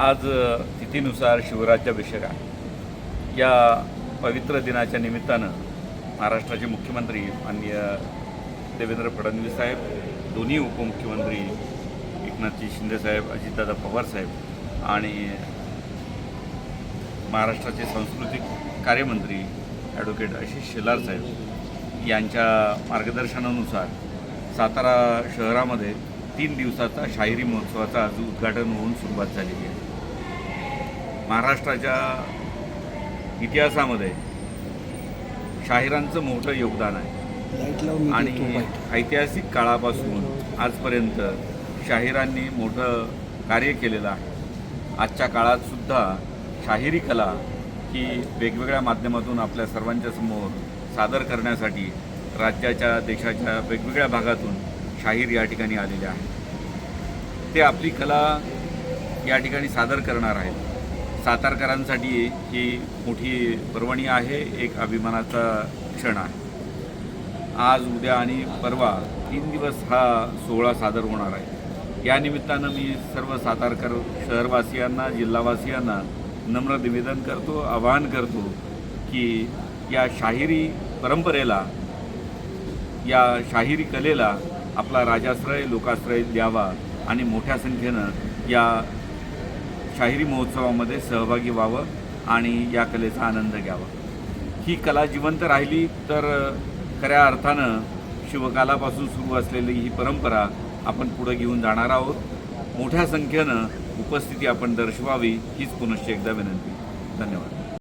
आज तिथीनुसार शिवराज्याभिषेक आहे. या पवित्र दिनाच्या निमित्तानं महाराष्ट्राचे मुख्यमंत्री माननीय देवेंद्र फडणवीस साहेब दोन्ही उपमुख्यमंत्री एकनाथजी शिंदेसाहेब अजितदादा पवारसाहेब आणि महाराष्ट्राचे सांस्कृतिक कार्यमंत्री ॲडव्होकेट आशिष शेलार साहेब यांच्या मार्गदर्शनानुसार सातारा शहरामध्ये तीन दिवसाचा शाहिरी महोत्सवाचा आज उद्घाटन होऊन सुरुवात झालेली आहे. महाराष्ट्राच्या इतिहासामध्ये शाहिरांचं मोठं योगदान आहे. आणि ऐतिहासिक काळापासून आजपर्यंत शाहिरांनी मोठं कार्य केलेलं आहे. आजच्या काळात सुद्धा शाहिरी कला ही वेगवेगळ्या माध्यमातून आपल्या सर्वांच्या समोर सादर करण्यासाठी राज्याच्या देशाच्या वेगवेगळ्या भागातून शाहीर या ठिकाणी आलेले आहेत. ते आपली कला या ठिकाणी सादर करणार आहेत. सातारकरांसाठी ही मोठी पर्वणी आहे एक अभिमानाचा क्षण आहे. आज उद्या आणि परवा तीन दिवस हा सोहळा सादर होणार आहे. या निमित्तानं मी सर्व सातारकर शहरवासियांना जिल्हावासियांना नम्र निवेदन करतो आवाहन करतो की या शाहिरी परंपरेला या शाहिरी कलेला आपला राजाश्रय लोकाश्रय द्यावा आणि मोठ्या संख्येनं या शाहिरी महोत्सवामध्ये सहभागी व्हावं आणि या कलेचा आनंद घ्यावा. ही कला जिवंत राहिली तर खऱ्या अर्थानं शिवकालापासून सुरू असलेली ही परंपरा आपण पुढे घेऊन जाणार आहोत. मोठ्या संख्येनं उपस्थिती आपण दर्शवावी हीच पुनश्च एकदा विनंती. धन्यवाद.